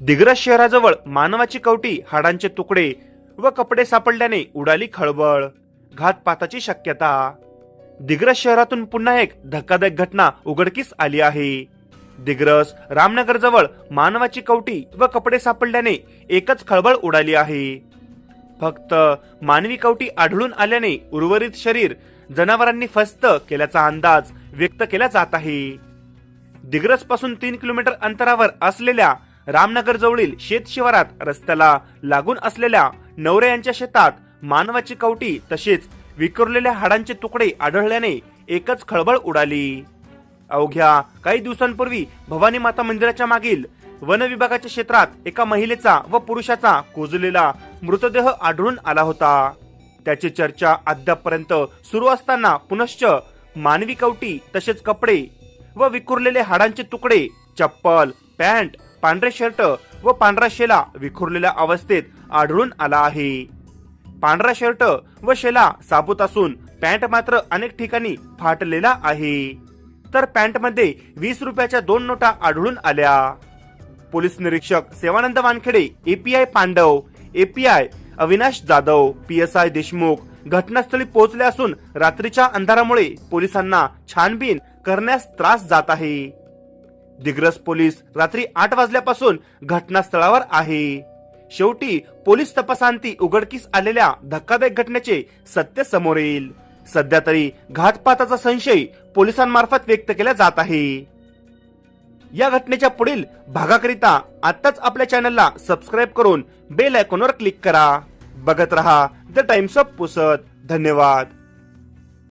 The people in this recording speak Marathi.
दिग्रस शहराजवळ मानवाची कवटी हाडांचे तुकडे व कपडे सापडल्याने उडाली खळबळ घातपाताची शक्यता. दिग्रस शहरातून पुन्हा एक धक्कादायक घटना उघडकीस आली आहे. दिग्रस रामनगर जवळ मानवाची कवटी व कपडे सापडल्याने एकच खळबळ उडाली आहे. फक्त मानवी कवटी आढळून आल्याने उर्वरित शरीर जनावरांनी फस्त केल्याचा अंदाज व्यक्त केला जात आहे. दिग्रसपासून तीन किलोमीटर अंतरावर असलेल्या रामनगर जवळील शेत शिवारात रस्त्याला लागून असलेल्या नवरे यांच्या शेतात मानवाची कवटी तसेच विखुरलेल्या हाडांचे तुकडे आढळल्याने एकच खळबळ उडाली. अवघ्या काही दिवसांपूर्वी भवानी माता मंदिराच्या मागील वन विभागाच्या क्षेत्रात एका महिलेचा व पुरुषाचा कोजलेला मृतदेह आढळून आला होता. त्याची चर्चा अद्यापपर्यंत सुरू असताना पुनश्च मानवी कवटी तसेच कपडे व विखुरलेले हाडांचे तुकडे चप्पल पॅन्ट पांढरे शर्ट व पांढरा शेला विखुरलेल्या अवस्थेत आढळून आला आहे. पांढरा शर्ट व शेला साबूत असून पॅन्ट मात्र अनेक ठिकाणी फाटलेला आहे. तर पॅन्टमध्ये वीस रुपयाच्या दोन नोटा आढळून आल्या. पोलीस निरीक्षक Sevanand Wankhede API Pandav API Avinash Jadhav PSI Deshmukh घटनास्थळी पोहोचले असून रात्रीच्या अंधारामुळे पोलिसांना छानबीन करण्यास त्रास जात आहे. दिग्रस पोलीस रात्री आठ वाजल्यापासून घटनास्थळावर आहे. शेवटी पोलीस तपासांती उघडकीस आलेल्या धक्कादायक घटनेचे सत्य समोर येईल. सध्या तरी घातपाताचा संशय पोलिसांमार्फत व्यक्त केला जात आहे. या घटनेच्या पुढील भागाकरिता आत्ताच आपल्या चॅनलला सबस्क्राईब करून बेल आयकॉनवर क्लिक करा. बघत रहा द टाइम्स ऑफ पुसत धन्यवाद.